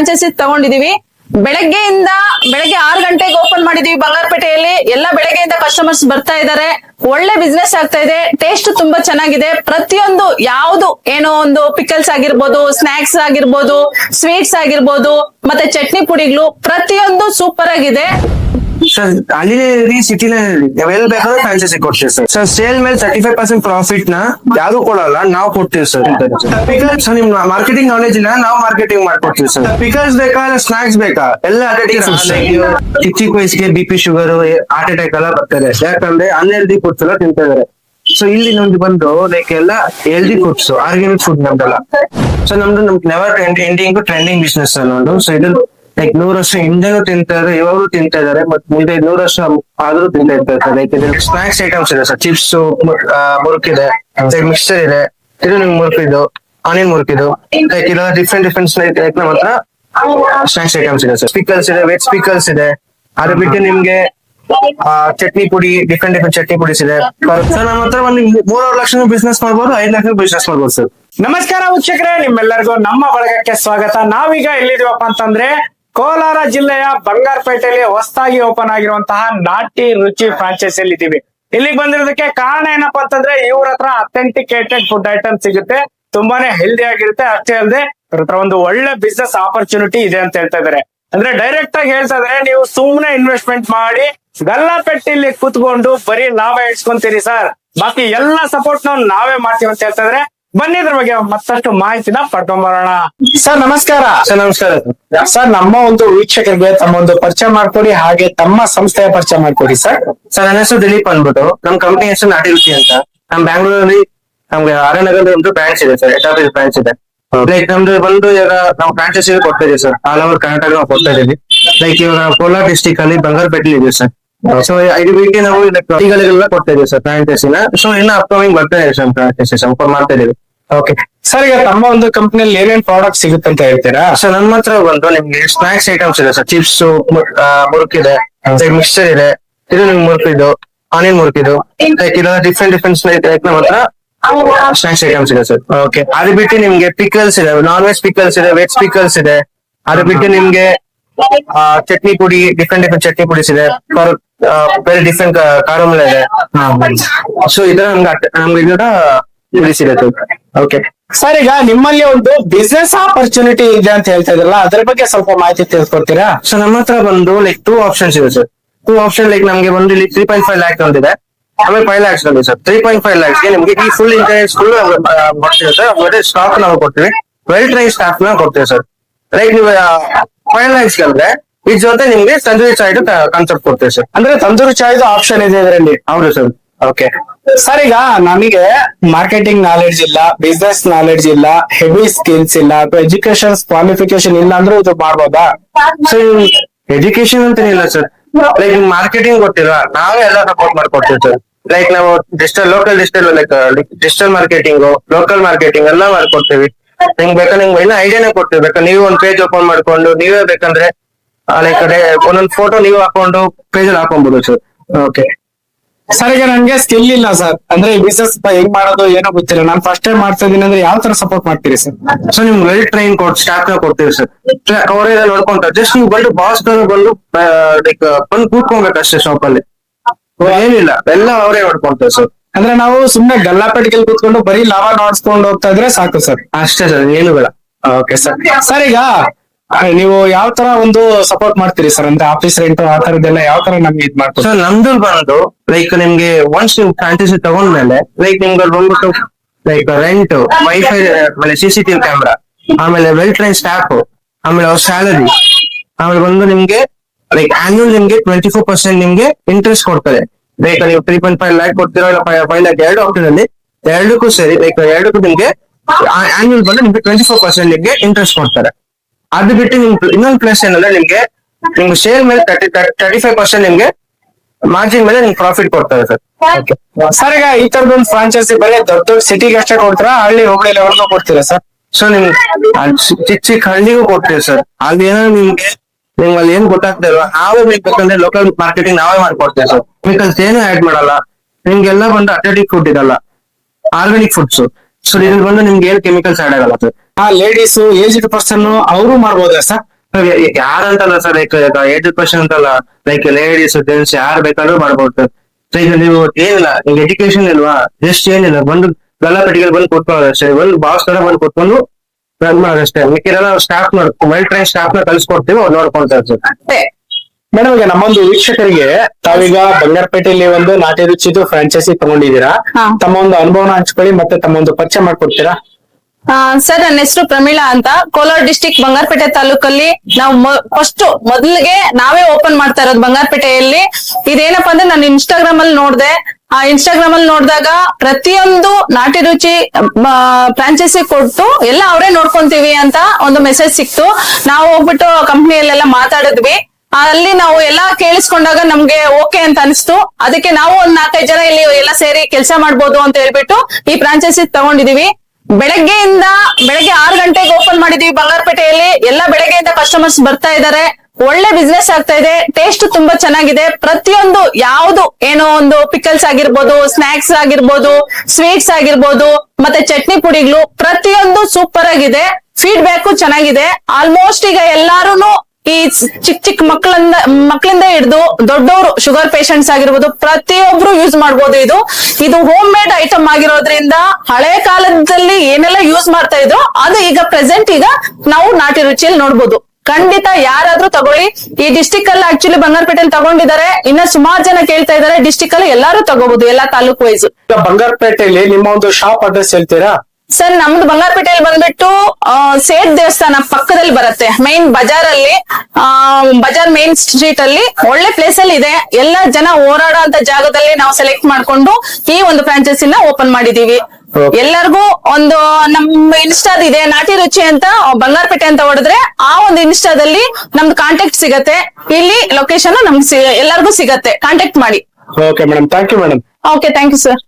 Franchise ತಗೊಂಡಿದೀವಿ. ಬೆಳಗ್ಗೆಯಿಂದ ಬೆಳಗ್ಗೆ ಆರು ಗಂಟೆಗೆ ಓಪನ್ ಮಾಡಿದೀವಿ ಬಂಗಾರಪೇಟೆಯಲ್ಲಿ. ಎಲ್ಲ ಬೆಳಗ್ಗೆಯಿಂದ ಕಸ್ಟಮರ್ಸ್ ಬರ್ತಾ ಇದ್ದಾರೆ ಒಳ್ಳೆ ಬಿಸ್ನೆಸ್ ಆಗ್ತಾ ಇದೆ. ಟೇಸ್ಟ್ ತುಂಬಾ ಚೆನ್ನಾಗಿದೆ. ಪ್ರತಿಯೊಂದು ಯಾವುದು ಏನೋ ಒಂದು ಪಿಕಲ್ಸ್ ಆಗಿರ್ಬೋದು ಸ್ನಾಕ್ಸ್ ಆಗಿರ್ಬೋದು ಸ್ವೀಟ್ಸ್ ಆಗಿರ್ಬೋದು, ಮತ್ತೆ ಚಟ್ನಿ ಪುಡಿಗಳು ಪ್ರತಿಯೊಂದು ಸೂಪರ್ ಆಗಿದೆ. ಸರ್ ಅಲ್ಲಿ ಸಿಟಿನ ಎಲ್ಲಿ ಬೇಕಾದ್ರೆ ಫ್ರಾಂಚೈಸಿ ಕೊಡ್ತೀವಿ ಸರ್ ಸರ್ ಸೇಲ್ ಮೇಲೆ ತರ್ಟಿ ಫೈವ್ ಪರ್ಸೆಂಟ್ ಪ್ರಾಫಿಟ್ನ ಯಾರು ಕೊಡಲ್ಲ. ನಾವು ಕೊಡ್ತೀವಿ ಸರ್ ಪಿಕಲ್ಸ್ ನಿಮ್ ಮಾರ್ಕೆಟಿಂಗ್ ನಾಲೆಜ್ ಇಲ್ಲ ನಾವು ಮಾರ್ಕೆಟಿಂಗ್ ಮಾಡ್ಕೊಡ್ತೀವಿ ಸರ್ ಪಿಕಲ್ಸ್ ಬೇಕಾ ಸ್ನಾಕ್ಸ್ ಬೇಕಾ? ಎಲ್ಲ ಚಿಕ್ಕ ಚಿಕ್ಕ ವಯಸ್ಸಿಗೆ B P sugar heart attack ಎಲ್ಲ ಬರ್ತಾರೆ. ಯಾಕಂದ್ರೆ ಅನ್ಹೆಲ್ದಿ ಫುಡ್ಸ್ ಎಲ್ಲ ತಿಂತಿದ್ದಾರೆ. ಇದಾರೆ ಸೊ ಇಲ್ಲಿ ನಮ್ದು ಬಂದು ಲೈಕ್ ಎಲ್ಲ ಹೆಲ್ದಿ ಫುಡ್ಸ್ ಆರ್ಗ್ಯಾನಿಕ್ ಫುಡ್ ನಮ್ದೆಲ್ಲ. ಸೊ ನಮ್ದು ನಮ್ಗೆ ನೆವರ್ ಎಂಡಿಂಗ್ ಟ್ರೆಂಡಿಂಗ್ ಬಿಸ್ನೆಸ್ ಅನ್ನೋದು ಸೊ ಇದು ಲೈಕ್ ನೂರು ವರ್ಷ ತಿಂತಾ ತಿಂತಾರೆ ಇವಾಗ ತಿಂತಾ ಇದಾರೆ ಮತ್ ಮುಂದೆ ನೂರು ವರ್ಷ ಆದ್ರೂ ತಿಂತಾ ಇರ್ತಾರೆ ಲೈಕ್ ಸ್ನಾಕ್ಸ್ ಐಟಮ್ಸ್ ಇದೆ ಸರ್ ಚಿಪ್ಸ್ ಇದೆ ಮಿಕ್ಸರ್ ಇದೆ. ನಿಮ್ಗೆ ಮುರುಕಿದು ಆನಿಯನ್ ಮುರುಕಿದು ಲೈಕ್ ಇಲ್ಲ ಡಿಫ್ರೆಂಟ್ ಡಿಫ್ರೆಂಟ್ ಲೈಕ್ ನಮ್ಮ ಹತ್ರ ಸ್ನಾಕ್ಸ್ ಐಟಮ್ಸ್ ಇದೆ ಸರ್ ಸ್ಪೀಕರ್ಸ್ ಇದೆ ವೆಜ್ ಸ್ಪೀಕರ್ಸ್ ಇದೆ. ಅದು ಬಿಟ್ಟು ನಿಮ್ಗೆ ಚಟ್ನಿ ಪುಡಿ ಡಿಫ್ರೆಂಟ್ ಡಿಫ್ರೆಂಟ್ ಚಟ್ನಿ ಪುಡಿಸ್ ಇದೆ. ನಮ್ಮ ಹತ್ರ ಒಂದು ಮೂರುವರೆ ಲಕ್ಷ ಬಿಸ್ನೆಸ್ ಮಾಡ್ಬೋದು, ಐದು ಲಕ್ಷ ಬಿಸ್ನೆಸ್ ಮಾಡ್ಬೋದು ಸರ್ ನಮಸ್ಕಾರ ವೀಕ್ಷಕರೇ, ನಿಮ್ಮೆಲ್ಲರಿಗೂ ನಮ್ಮ ಬಳಗಕ್ಕೆ ಸ್ವಾಗತ. ನಾವೀಗ ಎಲ್ಲಿದೀವಪ್ಪ ಅಂತಂದ್ರೆ ಕೋಲಾರ ಜಿಲ್ಲೆಯ ಬಂಗಾರಪೇಟೆಯಲ್ಲಿ ಹೊಸದಾಗಿ ಓಪನ್ ಆಗಿರುವಂತಹ ನಾಟಿ ರುಚಿ ಫ್ರಾಂಚೈಸಿಯಲ್ಲಿ ಇದ್ದೀವಿ ಇಲ್ಲಿಗೆ ಬಂದಿರೋದಕ್ಕೆ ಕಾರಣ ಏನಪ್ಪಾ ಅಂತಂದ್ರೆ ಇವ್ರ ಹತ್ರ ಅಥೆಂಟಿಕೇಟೆಡ್ ಫುಡ್ ಐಟಮ್ ಸಿಗುತ್ತೆ. ತುಂಬಾನೇ ಹೆಲ್ದಿ ಆಗಿರುತ್ತೆ. ಅಷ್ಟೇ ಅಲ್ಲದೆ ಇವ್ರ ಹತ್ರ ಒಂದು ಒಳ್ಳೆ ಬಿಸ್ನೆಸ್ ಆಪರ್ಚುನಿಟಿ ಇದೆ ಅಂತ ಹೇಳ್ತಾ ಇದಾರೆ. ಅಂದ್ರೆ ಡೈರೆಕ್ಟ್ ಆಗಿ ಹೇಳ್ತಾ ನೀವು ಸುಮ್ನೆ ಇನ್ವೆಸ್ಟ್ಮೆಂಟ್ ಮಾಡಿ, ಗಲ್ಲಾಪೆಟ್ಟಿಲಿ ಕೂತ್ಕೊಂಡು ಬರೀ ಲಾಭ ಇಡ್ಸ್ಕೊಂತೀರಿ ಸರ್ ಬಾಕಿ ಎಲ್ಲಾ ಸಪೋರ್ಟ್ ನಾವು ನಾವೇ ಮಾಡ್ತೀವಿ ಅಂತ ಹೇಳ್ತಾ ಇದಾರೆ. ಬನ್ನಿ ಇದ್ರ ಬಗ್ಗೆ ಮತ್ತಷ್ಟು ಮಾಹಿತಿನ ಪಡ್ಕೊಂಡ್ಬರೋಣ ಸರ್ ನಮಸ್ಕಾರ. ಸರ್ ನಮಸ್ಕಾರ. ಸರ್ ನಮ್ಮ ಒಂದು ವೀಕ್ಷಕರಿಗೆ ತಮ್ಮ ಒಂದು ಪರಿಚಯ ಮಾಡ್ಕೊಡಿ ಹಾಗೆ ತಮ್ಮ ಸಂಸ್ಥೆಯ ಪರಿಚಯ ಮಾಡ್ಕೊಡಿ ಸರ್. ಸರ್ ನನ್ನ ಹೆಸರು ದಿಲೀಪ್ ಅಂದ್ಬಿಟ್ಟು. ನಮ್ ಕಂಪನಿ ಹೆಸರು ನಾಟಿ ರುಚಿ ಅಂತ. ನಮ್ ಬ್ಯಾಂಗ್ಳೂರಲ್ಲಿ ನಮ್ಗೆ ಆರ್ಯನಗರದಲ್ಲಿ ಒಂದು ಬ್ರಾಂಚ್ ಇದೆ ಸರ್. ಹೆಡ್ ಆಫೀಸ್ ಬ್ರಾಂಚ್ ಇದೆ ಲೈಕ್ ನಮ್ದು ಬಂದು ಇವಾಗ ನಾವು ಫ್ರಾಂಚೈಸಿ ಕೊಡ್ತಾ ಇದೀವಿ ಸರ್. ಆಲ್ ಓವರ್ ಕರ್ನಾಟಕ ನಾವು ಕೊಡ್ತಾ ಇದೀವಿ ಲೈಕ್ ಇವಾಗ ಕೋಲಾರ ಡಿಸ್ಟಿಕ್ ಅಲ್ಲಿ ಬಂಗಾರಪೇಟೆ ಇದೀವಿ ಸರ್. ಸೊ ಐದು ವೀಕ್ಗೆ ನಾವು ಕೊಡ್ತಾ ಇದೀವಿ ಸರ್ ಫ್ರಾಂಚೈಸಿನ ಸೊ ಇನ್ನ ಅಪ್ಕಮಿಂಗ್ ಬರ್ತಾ ಇದೆ ಸರ್ ಫ್ರಾಂಚೈಸಿ ಮಾಡ್ತಾ ಇದೀವಿ ಓಕೆ ಸರ್ ಈಗ ತಮ್ಮ ಒಂದು ಕಂಪನಿಯಲ್ಲಿ ಏನೇನ್ ಪ್ರಾಡಕ್ಟ್ ಸಿಗುತ್ತೆ ಅಂತ ಹೇಳ್ತೀರಾ? ಸರ್ ನನ್ನ ಹತ್ರ ಬಂದು ನಿಮ್ಗೆ ಸ್ನಾಕ್ಸ್ ಐಟಮ್ಸ್ ಇದೆ ಸರ್ ಚಿಪ್ಸ್ ಮುರುಕಿದೆ ಮಿಕ್ಸ್ಚರ್ ಇದೆ. ಇದು. ನಿಮ್ಗೆ ಮುರುಕಿದು ಆನಿಯನ್ ಮುರುಕಿದು ಲೈಕ್ ಇದೆಲ್ಲ ಡಿಫ್ರೆಂಟ್ ಡಿಫ್ರೆಂಟ್ ಲೈಕ್ ನಮ್ಮ ಹತ್ರ ಸ್ನಾಕ್ಸ್ ಐಟಮ್ಸ್ ಇದೆ ಸರ್ ಓಕೆ ಅದು ಬಿಟ್ಟು ನಿಮ್ಗೆ ಪಿಕಲ್ಸ್ ಇದೆ. ನಾನ್ ವೆಜ್ ಪಿಕಲ್ಸ್ ಇದೆ ವೆಜ್ ಪಿಕಲ್ಸ್ ಇದೆ. ಅದು ಬಿಟ್ಟು ನಿಮ್ಗೆ ಆ, ಚಟ್ನಿ ಪುಡಿ ಡಿಫ್ರೆಂಟ್ ಡಿಫ್ರೆಂಟ್ ಚಟ್ನಿ ಪುಡಿಸ್ ಇದೆ. ಫಾರ್ ಬೇರೆ ಡಿಫ್ರೆಂಟ್ ಕಾರಮಲ ಇದೆ. ಸೊ ಇದರ ನಮ್ಗೆ ನಮ್ಗೆ ಇದರ ಓಕೆ ಸರ್ ಈಗ ನಿಮ್ಮಲ್ಲಿ ಒಂದು ಬಿಸ್ನೆಸ್ ಆಪರ್ಚುನಿಟಿ ಇದೆ ಅಂತ ಹೇಳ್ತಾ ಇದ್ರಲ್ಲ ಅದ್ರ ಬಗ್ಗೆ ಸ್ವಲ್ಪ ಮಾಹಿತಿ ತಿಳ್ಕೊಡ್ತೀರಾ ಸೊ ನಮ್ಮ ಹತ್ರ ಬಂದು ಲೈಕ್ ಟೂ ಆಪ್ಷನ್ಸ್ ಇದೆ ಸರ್ ಟೂ ಆಪ್ಷನ್ ಲೈಕ್ ನಮಗೆ ಒಂದು ಇಲ್ಲಿ ತ್ರೀ ಪಾಯಿಂಟ್ ಫೈವ್ ಲ್ಯಾಕ್ ಒಂದಿದೆ ಆಮೇಲೆ ಫೈವ್ ಲ್ಯಾಕ್ಸ್ ಬಂದಿದೆ sir three point five lakhs ನಿಮಗೆ ಈ ಫುಲ್ ಇಂಟರೆಸ್ಟ್ ಫುಲ್ ಬರ್ತೀವಿ ಸರ್ ಮತ್ತೆ ಸ್ಟಾಕ್ ನಾವು ಕೊಡ್ತೀವಿ. ವೆಲ್ ಟ್ರೈ ಸ್ಟಾಫ್ನ ಕೊಡ್ತೀವಿ ಸರ್ ಲೈಕ್ ನೀವು ಫೈವ್ ಲ್ಯಾಕ್ಸ್ ಅಂದ್ರೆ ಇದ್ರ ಜೊತೆ ನಿಮ್ಗೆ ತಂದೂರಿ ಚಾಯ್ ಕಾನ್ಸೆಪ್ಟ್ ಕೊಡ್ತೀವಿ ಸರ್ ಅಂದ್ರೆ ತಂದೂರಿ ಚಾಯ್ದು ಆಪ್ಷನ್ ಇದೆ ಇದರಲ್ಲಿ? ಹೌದು ಸರ್ ಓಕೆ ಸರ್ ಈಗ ನಮಗೆ ಮಾರ್ಕೆಟಿಂಗ್ ನಾಲೆಡ್ಜ್ ಇಲ್ಲ ಬಿಸ್ನೆಸ್ ನಾಲೆಡ್ಜ್ ಇಲ್ಲ ಹೆವಿ ಸ್ಕಿಲ್ಸ್ ಇಲ್ಲ, ಅಥವಾ ಎಜುಕೇಶನ್ ಕ್ವಾಲಿಫಿಕೇಶನ್ ಇಲ್ಲ ಅಂದ್ರೆ ಇದು ಮಾಡ್ಬೋದಾ? ಸರ್ ಎಜುಕೇಶನ್ ಅಂತೇನಿಲ್ಲ ಸರ್ ಲೈಕ್ ಮಾರ್ಕೆಟಿಂಗ್ ಗೊತ್ತಿಲ್ಲ ನಾವೇ ಎಲ್ಲ ಸಪೋರ್ಟ್ ಮಾಡ್ಕೊಡ್ತೀವಿ ಸರ್ ಲೈಕ್ ನಾವು digital local digital like digital marketing local marketing ಎಲ್ಲ ಮಾಡ್ಕೊಡ್ತೀವಿ. ನಿಮ್ಗೆ ಬೇಕಾ, ನಿಮ್ಗೆ ಇನ್ನೂ ಐಡಿಯಾನೇ ಕೊಡ್ತೀವಿ. ಬೇಕಾ, ನೀವು ಒಂದ್ ಪೇಜ್ ಓಪನ್ ಮಾಡ್ಕೊಂಡು, ನೀವೇ ಬೇಕಂದ್ರೆ ಲೈಕ್ ಒಂದೊಂದು ಫೋಟೋ ನೀವು ಹಾಕೊಂಡು ಪೇಜ್ ಅಲ್ಲಿ ಹಾಕೊಂಡ್ಬೋದು ಸರ್ ಓಕೆ ಸರ್ ಈಗ ನನ್ಗೆ ಸ್ಕಿಲ್ ಇಲ್ಲ ಸರ್ ಅಂದ್ರೆ ಬಿಸ್ನೆಸ್ ಹೆಂಗ್ ಮಾಡೋದು ಏನೋ ಗೊತ್ತಿಲ್ಲ. ನಾನು ಫಸ್ಟ್ ಟೈಮ್ ಮಾಡ್ತಾ ಇದೀನಿ ಅಂದ್ರೆ ಯಾವ ತರ ಸಪೋರ್ಟ್ ಮಾಡ್ತೀರಿ ಸರ್ ಸೊ ನಿಮ್ಗೆ ವೆಲ್ ಟ್ರೈನ್ ಕೊಡ್ ಸ್ಟಾಫ್ನ ಕೊಡ್ತೀವಿ ಸರ್ ಅವರೇ ನೋಡ್ಕೊಂತಾರೆ. ಜಸ್ಟ್ ನೀವು ಬಂದು ಬಾಸ್ ಬಂದು ಲೈಕ್ ಬಂದು ಕೂತ್ಕೊಬೇಕು ಅಷ್ಟೇ ಶಾಪ್ ಅಲ್ಲಿ. ಏನಿಲ್ಲ. ಎಲ್ಲ ಅವರೇ ನೋಡ್ಕೊಂತಾರೆ ಸರ್ ಅಂದ್ರೆ ನಾವು ಸುಮ್ನೆ ಗಲ್ಲಾಪೆಟ್ಟಿಗೆ ಕೂತ್ಕೊಂಡು ಬರೀ ಲಾಭ ನೋಡ್ಸ್ಕೊಂಡು ಹೋಗ್ತಾ ಇದ್ರೆ ಸಾಕು ಸರ್ ಅಷ್ಟೇ ಸರ್ ಏನು ಬೇಡ. ಓಕೆ ಸರ್ ಸರ್ ಈಗ ನೀವು ಯಾವ ತರ ಒಂದು ಸಪೋರ್ಟ್ ಮಾಡ್ತೀರಿ ಸರ್ ಅಂದ್ರೆ ಆಫೀಸ್ ರೆಂಟ್ ಆ ತರದ್ದೆಲ್ಲ ಯಾವ ತರ ನಮ್ಗೆ ಇದ್ ಮಾಡ್ತೀವಿ ಸರ್ ನಮ್ದು ಬರೋದು ಲೈಕ್ ನಿಮ್ಗೆ ಒನ್ಸ್ ನೀವು ಫ್ರಾಂಚೈಸಿ ತಗೊಂಡ್ಮೇಲೆ ಲೈಕ್ ನಿಮ್ಗೆ ಬಂದ್ಬಿಟ್ಟು ಲೈಕ್ ರೆಂಟ್ ವೈಫೈ ಆಮೇಲೆ ಸಿ ಸಿ ಟಿವಿ ಕ್ಯಾಮ್ರಾ ಆಮೇಲೆ ವೆಲ್ ಟ್ರೈನ್ ಸ್ಟಾಫ್ ಆಮೇಲೆ ಅವ್ರ ಸ್ಯಾಲರಿ ಆಮೇಲೆ ಬಂದು ನಿಮ್ಗೆ ಲೈಕ್ ಆನ್ಯುವಲ್ ನಿಮ್ಗೆ ಟ್ವೆಂಟಿ ಫೋರ್ ಪರ್ಸೆಂಟ್ ನಿಮ್ಗೆ ಇಂಟ್ರೆಸ್ಟ್ ಕೊಡ್ತಾರೆ. ಲೈಕ್ ನೀವು ತ್ರೀ ಪಾಯಿಂಟ್ ಫೈವ್ ಲ್ಯಾಕ್ ಕೊಡ್ತೀರೋ, ಇಲ್ಲ ಫೈವ್ ಲ್ಯಾಕ್ ಎರಡು ಆಪ್ಷನ್ ಎರಡಕ್ಕೂ ಸರಿ ಲೈಕ್ ಎರಡಕ್ಕೂ ನಿಮ್ಗೆ ಆನ್ಯುವಲ್ ಬಂದು ನಿಮ್ಗೆ ಟ್ವೆಂಟಿ ಫೋರ್ ಪರ್ಸೆಂಟ್ ನಿಮ್ಗೆ ಇಂಟ್ರೆಸ್ಟ್ ಕೊಡ್ತಾರೆ. ಅದು ಬಿಟ್ಟು ನಿಮ್ ಇನ್ನೊಂದು ಪ್ಲಸ್ ಏನಂದ್ರೆ ನಿಮ್ಗೆ ನಿಮ್ಗೆ ಶೇರ್ ಮೇಲೆ ತರ್ಟಿ ತರ್ಟಿ ಫೈವ್ ಪರ್ಸೆಂಟ್ ನಿಮ್ಗೆ ಮಾರ್ಜಿನ್ ಮೇಲೆ ನಿಮ್ಗೆ ಪ್ರಾಫಿಟ್ ಕೊಡ್ತಾರೆ ಸರ್ ಸರ್ ಈಗ ಈ ತರದ ಒಂದು ಫ್ರಾಂಚೈಸಿ ಬರೀ ದೊಡ್ಡ ದೊಡ್ಡ ಸಿಟಿಗೆ ಅಷ್ಟೇ ಕೊಡ್ತೀರಾ? ಹಳ್ಳಿ ಹೋಬಳಿ ಲೆವೆಲ್ಗೂ ಕೊಡ್ತೀರಾ ಸರ್ ಸೊ ಸಿ- ಚಿಕ್ಕ ಚಿಕ್ಕ ಹಳ್ಳಿಗೂ ಕೊಡ್ತೀವಿ ಸರ್ ಅಲ್ಲಿ ಏನೋ ನಿಮ್ಗೆ ನಿಮ್ಗೆ ಅಲ್ಲಿ ಏನ್ ಗೊತ್ತಾಗ್ತಾ ಇಲ್ವಾ? ನಾವೇ ಬೇಕಂದ್ರೆ ಲೋಕಲ್ ಮಾರ್ಕೆಟಿಂಗ್ ನಾವೇ ಮಾಡ್ಕೊಡ್ತೀವಿ ಸರ್ ಕೆಮಿಕಲ್ಸ್ ಏನು ಆಡ್ ಮಾಡಲ್ಲ. ನಿಮ್ಗೆಲ್ಲ ಬಂದು ಅಥೆಟಿಕ್ ಫುಡ್ ಇರಲ್ಲ ಆರ್ಗಾನಿಕ್ ಫುಡ್ಸ್ ಸೊ ಇದ್ರಲ್ಲಿ ಬಂದು ನಿಮ್ಗೆ ಏನ್ ಕೆಮಿಕಲ್ಸ್ ಆಡ್ ಆಗಲ್ಲ ಸರ್ ಆ ಲೇಡೀಸ್ ಏಜ್ಡ್ ಪರ್ಸನ್ ಅವರು ಮಾಡ್ಬೋದಾ ಸರ್ ಯಾರಂತಲ್ಲ ಸರ್ ಲೈಕ್ ಏಜ್ಡ್ ಪರ್ಸನ್ ಅಂತಲ್ಲ ಲೈಕ್ ಲೇಡೀಸ್ ಜೆಂಟ್ಸ್ ಯಾರು ಬೇಕಾದ್ರೂ ಮಾಡ್ಬೋದು ಸರ್ ಸೊ ಈಗ ನೀವು ಏನಿಲ್ಲ ನಿಮ್ಗೆ ಎಜುಕೇಶನ್ ಇಲ್ವಾ? ಜಸ್ಟ್ ಏನಿಲ್ಲ ಬಂದು ಗಲಾಪೆಟ್ಟಿಗೆ ಬಂದು ಕೂತ್ಕೊಳ್ಳೋದು ಅಷ್ಟೇ. ಒಂದು ಬಾಸ್ ತರ ಬಂದು ಕೊಟ್ಕೊಂಡು ರನ್ ಮಾಡೋದಷ್ಟೇ ಮಿಕ್ಕಿರೆಲ್ಲ ಸ್ಟಾಫ್ ವೆಲ್ ಟ್ರೈನ್ ಸ್ಟಾಫ್ನ ಕಳ್ಸಿಕೊಡ್ತೀವಿ ಅವ್ರು ನೋಡ್ಕೊಂತಾರೆ ಸರ್ ಮೇಡಮ್ ಈಗ ನಮ್ಮೊಂದು ವೀಕ್ಷಕರಿಗೆ ತಾವೀಗ ಬಂಗಾರಪೇಟೆಯಲ್ಲಿ ಒಂದು ನಾಟಿ ರುಚಿದು ಫ್ರಾಂಚೈಸಿ ತಗೊಂಡಿದ್ದೀರಾ? ಹಾ. ತಮ್ಮ ಒಂದು ಅನುಭವನ ಹಂಚ್ಕೊಳ್ಳಿ ಮತ್ತೆ ತಮ್ಮ ಒಂದು ಪರಿಚಯ ಮಾಡ್ಕೊಡ್ತೀರಾ? ಸರ್ ನನ್ನ ಹೆಸರು ಪ್ರಮೀಳಾ ಅಂತ. ಕೋಲಾರ ಡಿಸ್ಟಿಕ್ ಬಂಗಾರಪೇಟೆ ತಾಲೂಕಲ್ಲಿ ನಾವು ಫಸ್ಟ್ ಮೊದಲಿಗೆ ನಾವೇ ಓಪನ್ ಮಾಡ್ತಾ ಇರೋದು ಬಂಗಾರಪೇಟೆಯಲ್ಲಿ. ಇದೇನಪ್ಪ ಅಂದ್ರೆ ನಾನು ಇನ್ಸ್ಟಾಗ್ರಾಮ್ ಅಲ್ಲಿ ನೋಡ್ದೆ. ಆ ಇನ್ಸ್ಟಾಗ್ರಾಮ್ ಅಲ್ಲಿ ನೋಡಿದಾಗ ಪ್ರತಿಯೊಂದು ನಾಟಿ ರುಚಿ ಫ್ರಾಂಚೈಸಿ ಕೊಟ್ಟು ಎಲ್ಲ ಅವರೇ ನೋಡ್ಕೊಂತೀವಿ ಅಂತ ಒಂದು ಮೆಸೇಜ್ ಸಿಕ್ತು. ನಾವು ಹೋಗ್ಬಿಟ್ಟು ಕಂಪ್ನಿಯಲ್ಲೆಲ್ಲ ಮಾತಾಡಿದ್ವಿ. ಅಲ್ಲಿ ನಾವು ಎಲ್ಲ ಕೇಳಿಸ್ಕೊಂಡಾಗ ನಮ್ಗೆ ಓಕೆ ಅಂತ ಅನಿಸ್ತು. ಅದಕ್ಕೆ ನಾವು ಒಂದ್ ನಾಲ್ಕೈದು ಜನ ಇಲ್ಲಿ ಎಲ್ಲ ಸೇರಿ ಕೆಲಸ ಮಾಡ್ಬೋದು ಅಂತ ಹೇಳ್ಬಿಟ್ಟು ಈ ಫ್ರಾಂಚೈಸಿ ತಗೊಂಡಿದೀವಿ. ಬೆಳಗ್ಗೆಯಿಂದ ಬೆಳಗ್ಗೆ ಆರು ಗಂಟೆಗೆ ಓಪನ್ ಮಾಡಿದೀವಿ ಬಂಗಾರಪೇಟೆಯಲ್ಲಿ. ಎಲ್ಲ ಬೆಳಗ್ಗೆಯಿಂದ ಕಸ್ಟಮರ್ಸ್ ಬರ್ತಾ ಇದಾರೆ. ಒಳ್ಳೆ ಬಿಸ್ನೆಸ್ ಆಗ್ತಾ ಇದೆ. ಟೇಸ್ಟ್ ತುಂಬಾ ಚೆನ್ನಾಗಿದೆ. ಪ್ರತಿಯೊಂದು ಯಾವ್ದು ಏನೋ ಒಂದು ಪಿಕಲ್ಸ್ ಆಗಿರ್ಬೋದು ಸ್ನಾಕ್ಸ್ ಆಗಿರ್ಬೋದು ಸ್ವೀಟ್ಸ್ ಆಗಿರ್ಬೋದು, ಮತ್ತೆ ಚಟ್ನಿ ಪುಡಿಗಳು ಪ್ರತಿಯೊಂದು ಸೂಪರ್ ಆಗಿದೆ. ಫೀಡ್ಬ್ಯಾಕು ಚೆನ್ನಾಗಿದೆ. ಆಲ್ಮೋಸ್ಟ್ ಈಗ ಎಲ್ಲಾರುನು ಈ ಚಿಕ್ಕ ಚಿಕ್ಕ ಮಕ್ಕಳಿಂದ ಮಕ್ಕಳಿಂದ ಹಿಡಿದು ದೊಡ್ಡವರು ಶುಗರ್ ಪೇಷಂಟ್ಸ್ ಆಗಿರ್ಬೋದು, ಪ್ರತಿಯೊಬ್ರು ಯೂಸ್ ಮಾಡ್ಬೋದು ಇದು. ಇದು ಹೋಮ್ ಮೇಡ್ ಐಟಮ್ ಆಗಿರೋದ್ರಿಂದ ಹಳೆ ಕಾಲದಲ್ಲಿ ಏನೆಲ್ಲ ಯೂಸ್ ಮಾಡ್ತಾ ಇದ್ರು, ಅದು ಈಗ ಪ್ರೆಸೆಂಟ್ ಈಗ ನಾವು ನಾಟಿ ರುಚಿಯಲ್ಲಿ ನೋಡ್ಬೋದು. ಖಂಡಿತ ಯಾರಾದ್ರೂ ತಗೊಳ್ಳಿ. ಈ ಡಿಸ್ಟಿಕ್ ಅಲ್ಲಿ ಆಕ್ಚುಲಿ ಬಂಗಾರಪೇಟೆಯಲ್ಲಿ ತಗೊಂಡಿದ್ದಾರೆ. ಇನ್ನ ಸುಮಾರು ಜನ ಕೇಳ್ತಾ ಇದಾರೆ ಡಿಸ್ಟಿಕ್ ಅಲ್ಲಿ ಎಲ್ಲಾರು ತಗೋಬಹುದು ಎಲ್ಲಾ ತಾಲೂಕು ವೈಸ್ ಬಂಗಾರಪೇಟೆಯಲ್ಲಿ ನಿಮ್ಮ ಒಂದು ಶಾಪ್ ಅಡ್ರೆಸ್ ಹೇಳ್ತೀರಾ? ಸರ್ ನಮ್ದು ಬಂಗಾರಪೇಟೆಯಲ್ಲಿ ಬಂದ್ಬಿಟ್ಟು ಸೇಠ್ ದೇವಸ್ಥಾನ ಪಕ್ಕದಲ್ಲಿ ಬರುತ್ತೆ. ಮೈನ್ ಬಜಾರ್ ಅಲ್ಲಿ ಆ, ಬಜಾರ್ ಮೈನ್ ಸ್ಟ್ರೀಟ್ ಅಲ್ಲಿ ಒಳ್ಳೆ ಪ್ಲೇಸ್ ಅಲ್ಲಿ ಇದೆ. ಎಲ್ಲ ಜನ ಓಡಾಡೋ ಜಾಗದಲ್ಲಿ ನಾವು ಸೆಲೆಕ್ಟ್ ಮಾಡ್ಕೊಂಡು ಈ ಒಂದು ಫ್ರಾಂಚೈಸಿನ ಓಪನ್ ಮಾಡಿದೀವಿ. ಎಲ್ಲರಿಗೂ ಒಂದು ನಮ್ಮ ಇನ್ಸ್ಟಾದ ಇದೆ ನಾಟಿ ರುಚಿ ಅಂತ ಬಂಗಾರಪೇಟೆ ಅಂತ ಹೊಡೆದ್ರೆ ಆ ಒಂದು ಇನ್ಸ್ಟಾದಲ್ಲಿ ನಮ್ದು ಕಾಂಟ್ಯಾಕ್ಟ್ ಸಿಗತ್ತೆ. ಇಲ್ಲಿ ಲೊಕೇಶನ್ ನಮ್ಗೆ ಎಲ್ಲರಿಗೂ ಸಿಗತ್ತೆ. ಕಾಂಟ್ಯಾಕ್ಟ್ ಮಾಡಿ. Okay madam thank you madam okay thank you sir